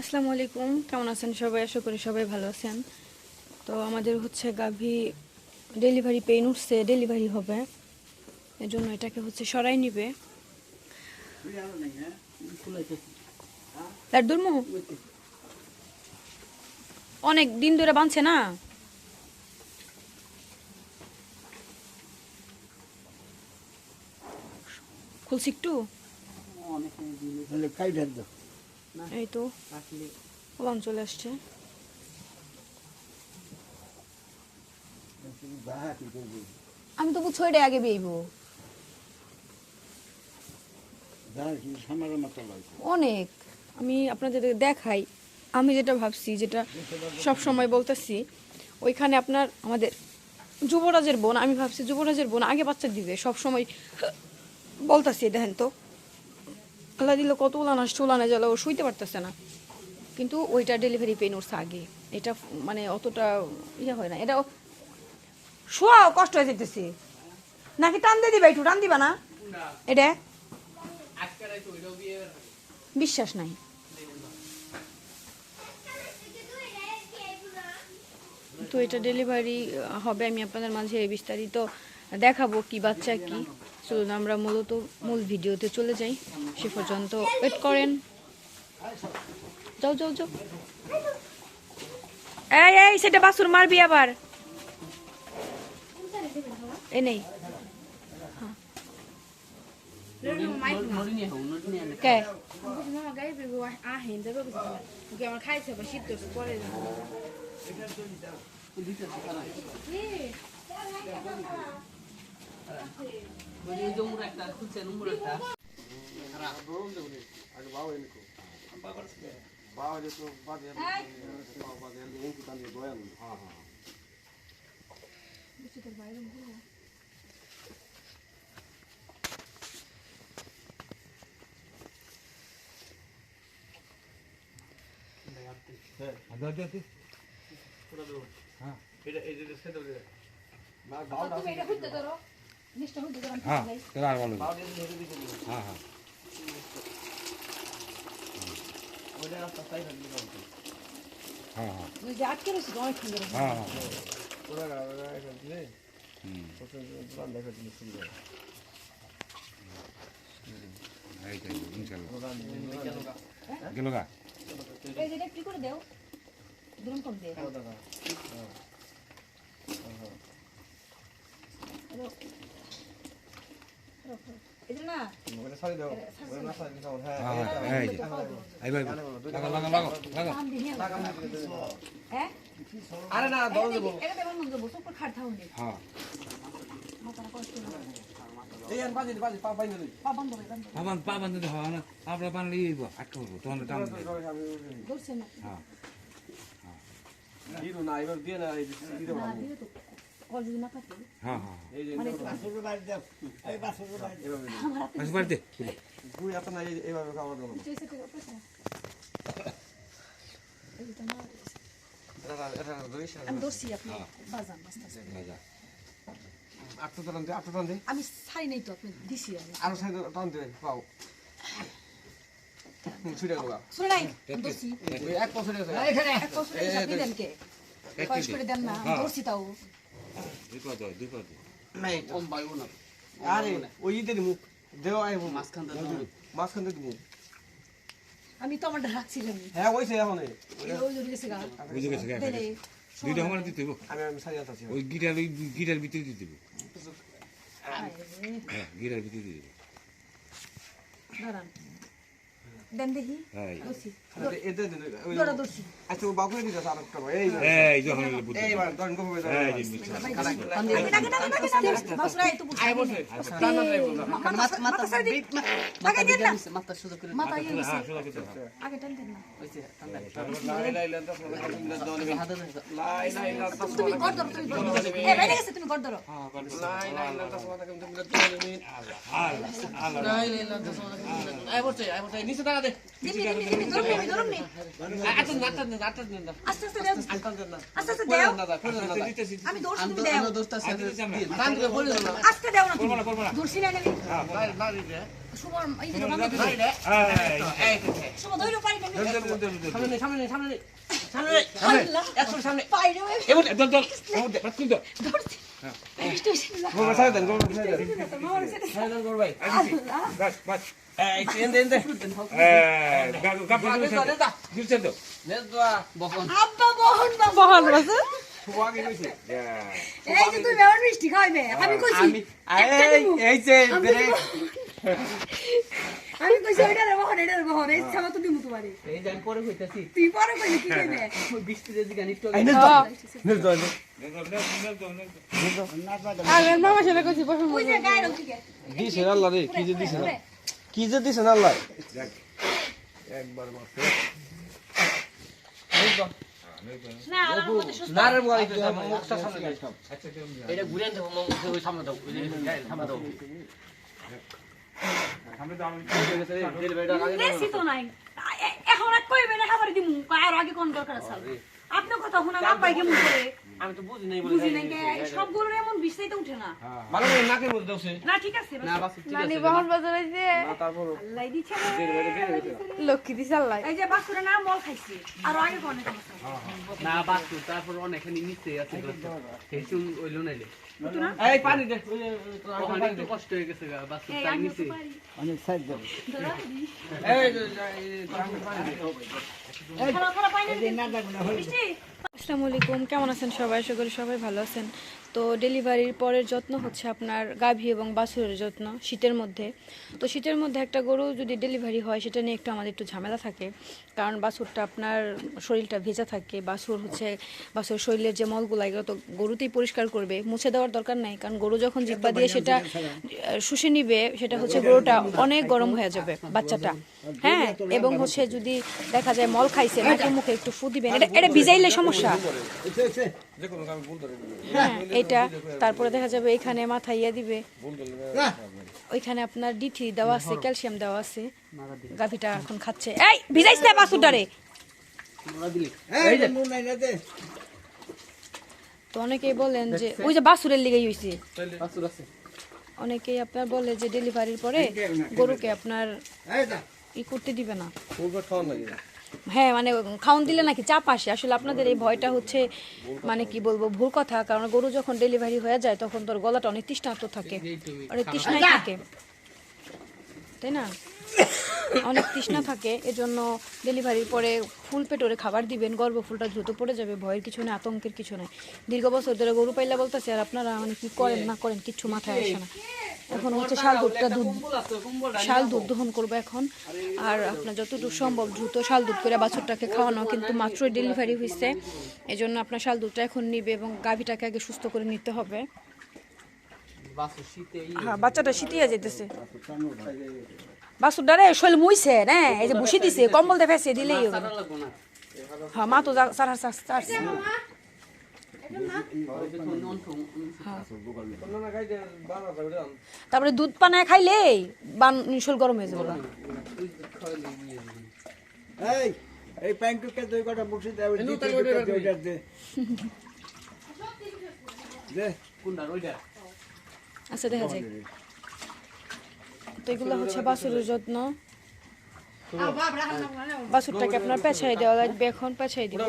আসসালামু আলাইকুম। কেমন আছেন সবাই? আশা করি সবাই ভালো আছেন। তো আমাদের হচ্ছে গাভী ডেলিভারি পেইন উঠছে, ডেলিভারি হবে। এর জন্য এটাকে হচ্ছে সরাই নিবে। অনেক দিন ধরে বাঁধছে না? খুলছি একটু। এই তো। ওলান চলে আসছে। আমি তো ছয়টা আগে বেইব। অনেক। আমি আপনাদের দেখাই। আমি যেটা ভাবছি, যেটা সব সময় বলতেছি, ওইখানে আপনার আমাদের যুবরাজের বোন, আমি ভাবছি যুবরাজের বোন আগে বাচ্চা দিবে, সব সময় বলতাছি, দেখেন তো। আল্লাহ দিল কত উলান আসছে, উলানে জ্বালা ও শুইতে পারতেছে না। কিন্তু ওইটা ডেলিভারি পেন উঠছে আগে এটা মানে অতটা ইয়ে হয় না। এটা শোয়াও, কষ্ট হয়ে যেতেছে নাকি টান দিয়ে দিবা একটু? টান দিবা না? এটা? বিশ্বাস নাই। তো এটা ডেলিভারি হবে, আমি আপনাদের মাঝে বিস্তারিত দেখাবো কি বাচ্চা কি। চলুন আমরা মূলত মূল ভিডিওতে চলে যাই। সে পর্যন্ত ওয়েট করেন। যাও যাও যাও। এই এই, সেটা বাসুর মারবি আবার। এ নেই। কে? মামা বেবো ওকে আমার খাইছে বা শীত করছে পরে তুমি এটা খুঁজতে ধরো। হ্যাঁ তাহলে আর ভালো হ্যাঁ হ্যাঁ। হ্যাঁ হ্যাঁ হ্যাঁ। হ্যাঁ গেল গা। একটু করে দেও। দুরম কম দে হ্যাঁ হ্যাঁ এই যে আইবা আইবা লাগা লাগা লাগা লাগা কাম দিনে হ্যাঁ আরে না দরজ দেবো এটা দেবার মন দেবো সুপার খাট থাউন দে হ্যাঁ পাবান না আপনার পান লিয়ে আটকা দেবে না না এবার দিয়ে না না দিলে তো হ্যাঁ হ্যাঁ এই যে আসি বাড়িতে গুই এত না এইভাবে খাওয়া দাও চেষ্টা করে পয়সা এই তো না এটা এটা ধরিস আমি ধরছি আপনি বাজান আস্তে আস্তে রাজা আটটা টান দে আটটা টান দে। আমি ছাড়ি নাই তো আপনি দিছি আমি। আরও সাইড টান দে পাও। ছুটে গেল। নাই আমি এক বছর এক বছর দেন কে? কষ্ট করে দেন না ধরছি তাও। ওই আমি তো আমারটা রাখছিলাম হ্যাঁ ওইছে এখন ওই জন্য গেছে গা। বুঝে গেছে গা দুইটা আমার দিতে আমি আমি সারি আছি ওই গিটার ওই গিটার ভিতরে দিতে হইব। হ্যাঁ গিটার ভিতরে দিয়ে দিবে। দাঁড়ান। দেন দেখি হ্যাঁ এতে দিন ওই দৌড়া ধরছি আচ্ছা ও বাবু দিতে আর একটা এই এই যখন বুদ্ধি এই বার দন গোবে দাও এই মিছা বাসরা এই তো বুঝছি আই বসে মাথা মাথা সাইড দেন না মাথা ইয়ে হইছে হ্যাঁ সোজা করতে আগে টান দেন না লাই লাই দশ লাই লাই লাই তুমি গড় ধরো তুমি গড় ধরো এ বাইরে গেছে তুমি গড় ধরো লাই লাই লাই দশ টাকা তুমি আল্লাহ আল্লাহ লাই লাই লাই দশ টাকা আই আই নিচে টাকা দে। দিবি দিবি দিবি ধরুন নি ধরুন নি। আচ্ছা নাটা দে নাটা দে না আস্তে আস্তে দেও। আচ্ছা দে না আস্তে আস্তে পড়ে দেও। না দা পড়ে না দা আমি দৌড়ছি তুমি দেও। টান দিয়ে পড়ে না আস্তে দেও না তুমি। দৌড়ছি না গেলি বাইরে বাইরে দে। সুমর এই যে বাবা বাইরে দে এই সুমর ধইরো পারি না সামনে সামনে সামনে। সামনে সামনে। একশো সামনে। পাইরে এবার দল দল এবার মিষ্টি খাইবে আমি কইছি এই যে আমি কইছি ওইটা রে বহন এটা রে বহন এই ছামা তো দিমু তোমারে। এই আমি পরে কইতাছি। তুই পরে কইলি কি কইবে বৃষ্টি রে দিগানি তো এই নে দো নে আর মামা সেটা কইছি গায়ের ওদিকে দিছে আল্লাহ রে কি যে দিছে না? কি যে দিছে না আল্লাহ? একবার মারছে না আমার মধ্যে সুস্থ। না রে বল মুখটা সামনে গাই আচ্ছা এটা ঘুরে দাও মুখে ওই সামনে দাও সামনে দাও। সামনে তো আমি নেছি নাই। এ- এ- এখন আর কইবে না খাবার দিমু। আর আগে কোন দরকার আছে? আপনি কথা শুনা না পাই কেমন করে আমি তো বুঝি নাই বলে বুঝি নাই কে? সবগুলোর এমন বিষয় উঠে না। ভালো করে নাকে বলে দাও না ঠিক আছে না বাস। ঠিক নানি আছে বহন বাজার হইছে না তারপর আল্লাহ দিছে লক্ষ্মী দিছে আল্লাহ। এই যে বাসুরে না মল খাইছে আর আগে কোন না বাসু তারপর অনেকখানি নিচে আছে হেসুন ওইলো নাইলে। এই পানি দে ওখানে একটু কষ্ট হয়ে গেছে গা, বাসু এই তাই আমি নিচে। তো এই পানি দে খালা খালা পাই না মিষ্টি আসসালামু আলাইকুম কেমন আছেন সবাই? আশা করি সবাই ভালো আছেন। তো ডেলিভারির পরের যত্ন হচ্ছে আপনার গাভী এবং বাছুরের যত্ন শীতের মধ্যে। তো শীতের মধ্যে একটা গরু যদি ডেলিভারি হয় সেটা নিয়ে একটু আমাদের একটু ঝামেলা থাকে। কারণ বাছুরটা আপনার শরীরটা ভেজা থাকে বাছুর হচ্ছে বাছুর শরীরের যে মলগুলো এগুলো তো গরুতেই পরিষ্কার করবে। মুছে দেওয়ার দরকার নাই কারণ গরু যখন জিব্বা দিয়ে সেটা শুষে নিবে সেটা হচ্ছে গরুটা অনেক গরম হয়ে যাবে বাচ্চাটা। হ্যাঁ এবং হচ্ছে যদি দেখা যায় মল খাইছে নাকের মুখে একটু ফু দিবেন এটা এটা ভিজাইলে সমস্যা। হ্যাঁ এটা তারপরে দেখা যাবে এখানে মাথা ইয়া দিবে। ওইখানে আপনার ডিথি দেওয়া আছে ক্যালসিয়াম দেওয়া আছে। গাভিটা এখন খাচ্ছে। এই ভিজাইছ না বাসুটারে তো অনেকেই বলেন যে ওই যে বাসুরের লিগেই হইছে। বাসুর আছে। অনেকেই আপনার বলে যে ডেলিভারির পরে গরুকে আপনার ই করতে দিবে না। হ্যাঁ মানে খাওন দিলে নাকি চাপ আসে। আসলে আপনাদের এই ভয়টা হচ্ছে মানে কি বলব ভুল কথা। কারণ গরু যখন ডেলিভারি হয়ে যায় তখন তোর গলাটা অনেক তৃষ্ণার্ত থাকে। অনেক তৃষ্ণায় থাকে। তাই না? অনেক তৃষ্ণা থাকে। এজন্য ডেলিভারির পরে ফুল পেটরে খাবার দিবেন। গর্ভফুলটা দ্রুত পড়ে যাবে। ভয়ের কিছু নেই আতঙ্কের কিছু নেই। দীর্ঘ বছর ধরে গরু পাইলা বলতেছে আর আপনারা মানে কি করেন না করেন কিচ্ছু মাথায় আসে না। এখন হচ্ছে শাল দুধটা দুধ শাল দুধ দহন করব এখন। আর আপনার যতটুকু সম্ভব দ্রুত শাল দুধ করে বাছুরটাকে খাওয়ানো, কিন্তু মাত্রই ডেলিভারি হয়েছে এই জন্য আপনার শাল দুধটা এখন নিবে এবং গাভীটাকে আগে সুস্থ করে নিতে হবে। হ্যাঁ বাচ্চাটা শীতিয়া যেতেছে বাছুরটা রে, শৈল মুইছে, না, এই যে বসে দিছে, কম্বল দিয়ে দিলেই হবে। হ্যাঁ মা তো সারা সার সারছে না খাই দে বানা করে তারপরে দুধ পানায় খাইলে বান শৈল গরম হয়ে যাবে। এই এই প্যান্টুকে দুই কটা বসে দেবে দিতে দুটো দুইটা দে দে। কোনটা ওইটা আচ্ছা দেখা যায় তো এগুলো হচ্ছে যত্ন। আপনার পেছাই দেওয়া লাগবে এখন পেছাই দিবে।